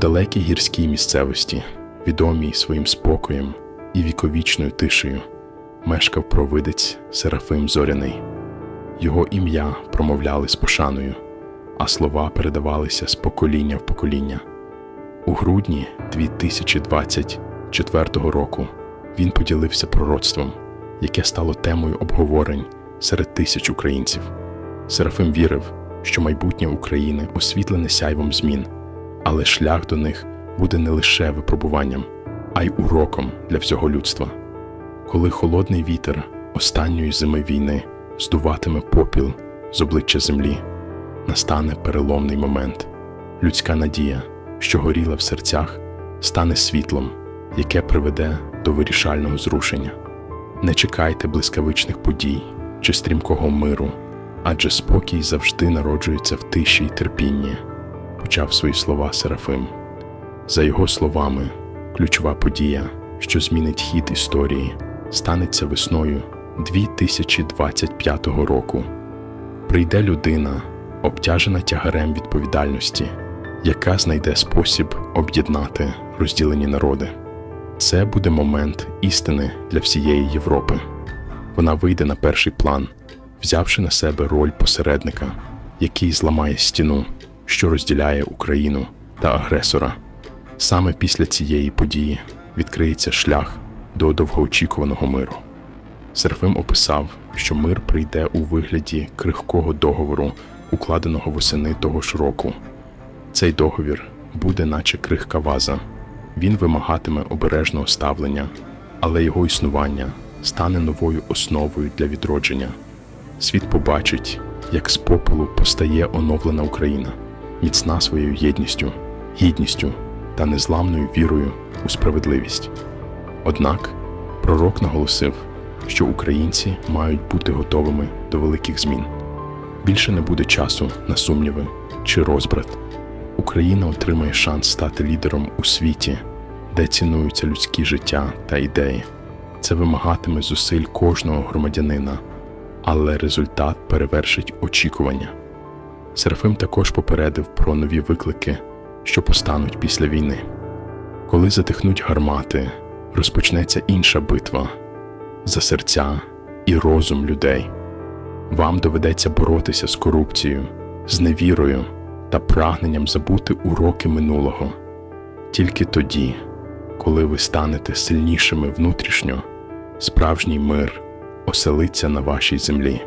далекій гірській місцевості, відомій своїм спокоєм і віковічною тишею, мешкав провидець Серафим Зоряний. Його ім'я промовляли з пошаною, а слова передавалися з покоління в покоління. У грудні 2024 року він поділився пророцтвом, яке стало темою обговорень серед тисяч українців. Серафим вірив, що майбутнє України освітлене сяйвом змін, але шлях до них буде не лише випробуванням, а й уроком для всього людства. Коли холодний вітер останньої зими війни здуватиме попіл з обличчя землі, настане переломний момент. Людська надія, що горіла в серцях, стане світлом, яке приведе до вирішального зрушення. Не чекайте блискавичних подій чи стрімкого миру, адже спокій завжди народжується в тиші й терпінні, почав свої слова Серафим. За його словами, ключова подія, що змінить хід історії, станеться весною 2025 року. Прийде людина, обтяжена тягарем відповідальності, яка знайде спосіб об'єднати розділені народи. Це буде момент істини для всієї Європи. Вона вийде на перший план, взявши на себе роль посередника, який зламає стіну, що розділяє Україну та агресора. Саме після цієї події відкриється шлях до довгоочікуваного миру. Серафим описав, що мир прийде у вигляді крихкого договору, укладеного восени того ж року. Цей договір буде, наче крихка ваза. Він вимагатиме обережного ставлення, але його існування стане новою основою для відродження. Світ побачить, як з попелу постає оновлена Україна, міцна своєю єдністю, гідністю та незламною вірою у справедливість. Однак пророк наголосив, що українці мають бути готовими до великих змін. Більше не буде часу на сумніви чи розбрат. Україна отримає шанс стати лідером у світі, де цінуються людські життя та ідеї. Це вимагатиме зусиль кожного громадянина, але результат перевершить очікування. Серафим також попередив про нові виклики, що постануть після війни. Коли затихнуть гармати, розпочнеться інша битва за серця і розум людей. Вам доведеться боротися з корупцією, з невірою та прагненням забути уроки минулого. Тільки тоді, коли ви станете сильнішими внутрішньо, справжній мир оселиться на вашій землі.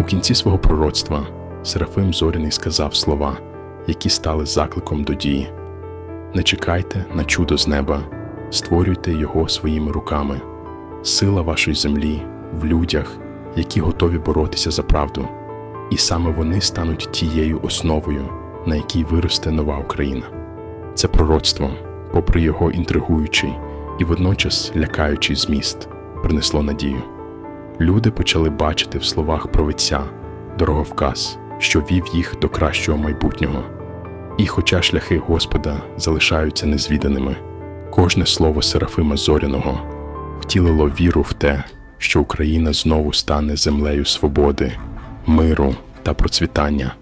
У кінці свого пророцтва Серафим Зоряний сказав слова, які стали закликом до дії. Не чекайте на чудо з неба, створюйте його своїми руками. Сила вашої землі в людях, які готові боротися за правду, і саме вони стануть тією основою, на якій виросте нова Україна. Це пророцтво, попри його інтригуючий і водночас лякаючий зміст, принесло надію. Люди почали бачити в словах провидця дороговказ, що вів їх до кращого майбутнього. І хоча шляхи Господа залишаються незвіданими, кожне слово Серафима Зоряного втілило віру в те, що Україна знову стане землею свободи, миру та процвітання.